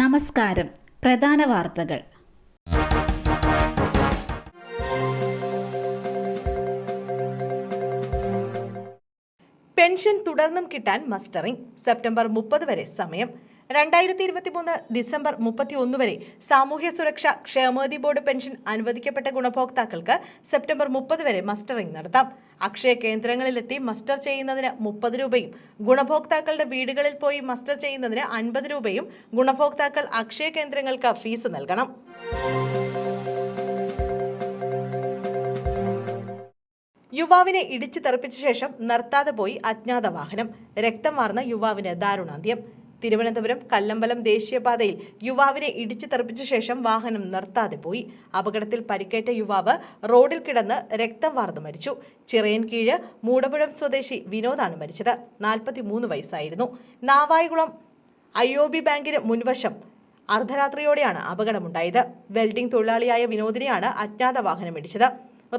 നമസ്കാരം. പ്രധാന വാർത്തകൾ. പെൻഷൻ തുടർന്നും കിട്ടാൻ മസ്റ്ററിംഗ്. സെപ്റ്റംബർ മുപ്പത് വരെ സമയം. രണ്ടായിരത്തി ഇരുപത്തിമൂന്ന് ഡിസംബർ മുപ്പത്തി ഒന്ന് വരെ സാമൂഹ്യ സുരക്ഷ ക്ഷേമനിധി ബോർഡ് പെൻഷൻ അനുവദിക്കപ്പെട്ട ഗുണഭോക്താക്കൾക്ക് സെപ്റ്റംബർ മുപ്പത് വരെ മസ്റ്ററിംഗ് നടത്താം. അക്ഷയ കേന്ദ്രങ്ങളിലെത്തി മസ്റ്റർ ചെയ്യുന്നതിന് മുപ്പത് രൂപയും ഗുണഭോക്താക്കളുടെ വീടുകളിൽ പോയി മസ്റ്റർ ചെയ്യുന്നതിന് അൻപത് രൂപയും ഗുണഭോക്താക്കൾ അക്ഷയ കേന്ദ്രങ്ങൾക്ക് ഫീസ് നൽകണം. യുവാവിനെ ഇടിച്ചു തെറിപ്പിച്ച ശേഷം നിർത്താതെ പോയി അജ്ഞാത വാഹനം രക്തം വാർന്ന യുവാവിന് ദാരുണാന്ത്യം. തിരുവനന്തപുരം കല്ലമ്പലം ദേശീയപാതയിൽ യുവാവിനെ ഇടിച്ചു തെറിപ്പിച്ച ശേഷം വാഹനം നിർത്താതെ പോയി. അപകടത്തിൽ പരിക്കേറ്റ യുവാവ് റോഡിൽ കിടന്ന് രക്തം വാർന്നു മരിച്ചു. ചിറയൻ കീഴ് മൂടപുഴം സ്വദേശി വിനോദാണ് മരിച്ചത്. നാൽപ്പത്തിമൂന്ന് വയസ്സായിരുന്നു. നാവായികുളം ഐ ബാങ്കിന് മുൻവശം അർദ്ധരാത്രിയോടെയാണ് അപകടമുണ്ടായത്. വെൽഡിംഗ് തൊഴിലാളിയായ വിനോദിനെയാണ് അജ്ഞാത വാഹനം ഇടിച്ചത്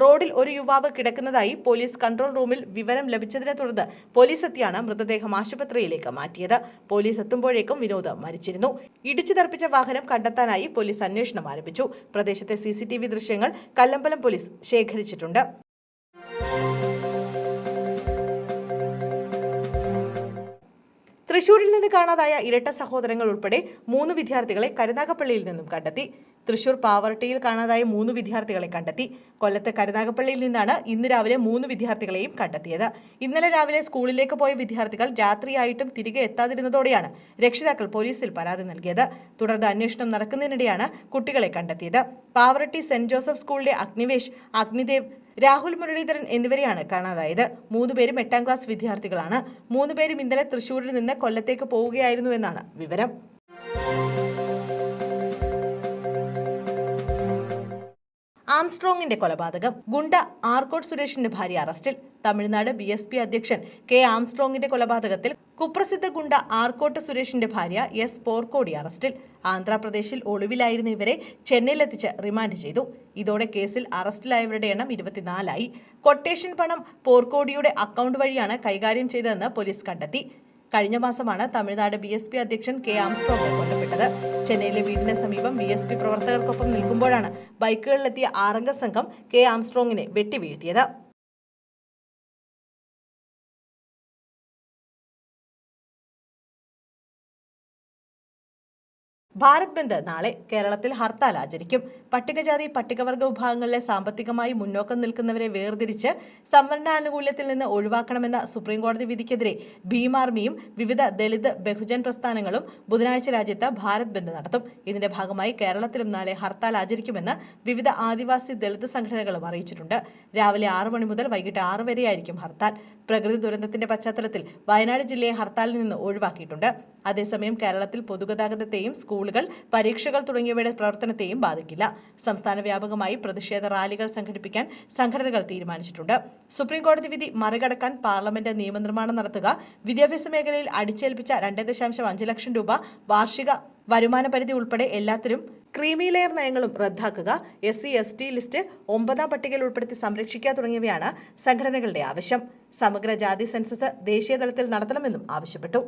റോഡിൽ ഒരു യുവാവ് കിടക്കുന്നതായി പോലീസ് കൺട്രോൾ റൂമിൽ വിവരം ലഭിച്ചതിനെ തുടർന്ന് പോലീസ് എത്തിയാണ് മൃതദേഹം ആശുപത്രിയിലേക്ക് മാറ്റിയത്. പോലീസ് എത്തുമ്പോഴേക്കും വിനോദ് മരിച്ചിരുന്നു. ഇടിച്ചു തെറിപ്പിച്ച വാഹനം കണ്ടെത്താനായി പോലീസ് അന്വേഷണം ആരംഭിച്ചു. പ്രദേശത്തെ സി ദൃശ്യങ്ങൾ കല്ലമ്പലം പോലീസ് ശേഖരിച്ചിട്ടുണ്ട്. തൃശൂരിൽ നിന്ന് കാണാതായ ഇരട്ട സഹോദരങ്ങൾ ഉൾപ്പെടെ മൂന്ന് വിദ്യാർത്ഥികളെ കരുനാഗപ്പള്ളിയിൽ നിന്നും കണ്ടെത്തി. തൃശൂർ പാവർട്ടിയിൽ കാണാതായ മൂന്ന് വിദ്യാർത്ഥികളെ കണ്ടെത്തി. കൊല്ലത്തെ കരുനാഗപ്പള്ളിയിൽ നിന്നാണ് ഇന്ന് രാവിലെ മൂന്ന് വിദ്യാർത്ഥികളെയും കണ്ടെത്തിയത്. ഇന്നലെ രാവിലെ സ്കൂളിലേക്ക് പോയ വിദ്യാർത്ഥികൾ രാത്രിയായിട്ടും തിരികെ എത്താതിരുന്നതോടെയാണ് രക്ഷിതാക്കൾ പോലീസിൽ പരാതി നൽകിയത്. തുടർന്ന് അന്വേഷണം നടക്കുന്നതിനിടെയാണ് കുട്ടികളെ കണ്ടെത്തിയത്. പാവറട്ടി സെന്റ് ജോസഫ് സ്കൂളിലെ അഗ്നിവേഷ് അഗ്നിദേവ് രാഹുൽ മുരളീധരൻ എന്നിവരെയാണ് കാണാതായത്. മൂന്നുപേരും എട്ടാം ക്ലാസ് വിദ്യാർത്ഥികളാണ്. മൂന്നുപേരും ഇന്നലെ തൃശൂരിൽ നിന്ന് കൊല്ലത്തേക്ക് പോവുകയായിരുന്നുവെന്നാണ് വിവരം. ആംസ്ട്രോങ്ങിന്റെ കൊലപാതകം. ഗുണ്ട ആർക്കോട്ട് സുരേഷിന്റെ ഭാര്യ അറസ്റ്റിൽ. തമിഴ്നാട് ബി എസ് പി അധ്യക്ഷൻ കെ ആംസ്ട്രോങ്ങിന്റെ കൊലപാതകത്തിൽ കുപ്രസിദ്ധ ഗുണ്ട ആർക്കോട്ട് സുരേഷിന്റെ ഭാര്യ എസ് പോർക്കോടി അറസ്റ്റിൽ. ആന്ധ്രാപ്രദേശിൽ ഒളിവിലായിരുന്ന ഇവരെ ചെന്നൈയിലെത്തിച്ച് റിമാൻഡ് ചെയ്തു. ഇതോടെ കേസിൽ അറസ്റ്റിലായവരുടെ എണ്ണം ഇരുപത്തിനാലായി. കൊട്ടേഷൻ പണം പോർക്കോടിയുടെ അക്കൗണ്ട് വഴിയാണ് കൈകാര്യം ചെയ്തതെന്ന് പോലീസ് കണ്ടെത്തി. കഴിഞ്ഞ മാസമാണ് തമിഴ്നാട് ബി എസ് പി അധ്യക്ഷൻ കെ ആംസ്ട്രോങ് കൊല്ലപ്പെട്ടത്. ചെന്നൈയിലെ വീടിന് സമീപം ബി എസ് പി പ്രവർത്തകർക്കൊപ്പം നിൽക്കുമ്പോഴാണ് ബൈക്കുകളിലെത്തിയ ആറംഗ സംഘം കെ ആംസ്ട്രോങ്ങിനെ വെട്ടിവീഴ്ത്തിയത്. ഭാരത് ബന്ദ് നാളെ കേരളത്തിൽ ഹർത്താൽ ആചരിക്കും. പട്ടികജാതി പട്ടികവർഗ വിഭാഗങ്ങളിലെ സാമ്പത്തികമായി മുന്നോക്കം നിൽക്കുന്നവരെ വേർതിരിച്ച് സംവരണാനുകൂല്യത്തിൽ നിന്ന് ഒഴിവാക്കണമെന്ന സുപ്രീംകോടതി വിധിക്കെതിരെ ഭീമാർമിയും വിവിധ ദളിത് ബഹുജൻ പ്രസ്ഥാനങ്ങളും ബുധനാഴ്ച രാജ്യത്ത് ഭാരത് ബന്ദ് നടത്തും. ഇതിന്റെ ഭാഗമായി കേരളത്തിലും നാളെ ഹർത്താൽ ആചരിക്കുമെന്ന് വിവിധ ആദിവാസി ദളിത് സംഘടനകളും അറിയിച്ചിട്ടുണ്ട്. രാവിലെ ആറ് മണി മുതൽ വൈകിട്ട് ആറ് വരെയായിരിക്കും ഹർത്താൽ. പ്രകൃതി ദുരന്തത്തിന്റെ പശ്ചാത്തലത്തിൽ വയനാട് ജില്ലയെ ഹർത്താലിൽ നിന്ന് ഒഴിവാക്കിയിട്ടുണ്ട്. അതേസമയം കേരളത്തിൽ പൊതുഗതാഗതത്തെയും സ്കൂളുകൾ പരീക്ഷകൾ തുടങ്ങിയവയുടെ പ്രവർത്തനത്തെയും ബാധിക്കില്ല. സംസ്ഥാന വ്യാപകമായി പ്രതിഷേധ റാലികൾ സംഘടിപ്പിക്കാൻ സംഘടനകൾ തീരുമാനിച്ചിട്ടുണ്ട്. സുപ്രീംകോടതി വിധി മറികടക്കാൻ പാർലമെന്റ് നിയമനിർമ്മാണം നടത്തുക വിദ്യാഭ്യാസ മേഖലയിൽ അടിച്ചേൽപ്പിച്ച രണ്ട് ലക്ഷം രൂപ വാർഷിക വരുമാന പരിധി ഉൾപ്പെടെ എല്ലാത്തിനും ക്രീമി ലെയർ നയങ്ങളും റദ്ദാക്കുക S C S T list ഒമ്പതാം പട്ടികയിൽ ഉൾപ്പെടുത്തി സംരക്ഷിക്കുക തുടങ്ങിയവയാണ് സംഘടനകളുടെ ആവശ്യം. സമഗ്ര ജാതി സെൻസസ് ദേശീയ തലത്തിൽ നടത്തണമെന്നും ആവശ്യപ്പെട്ടു.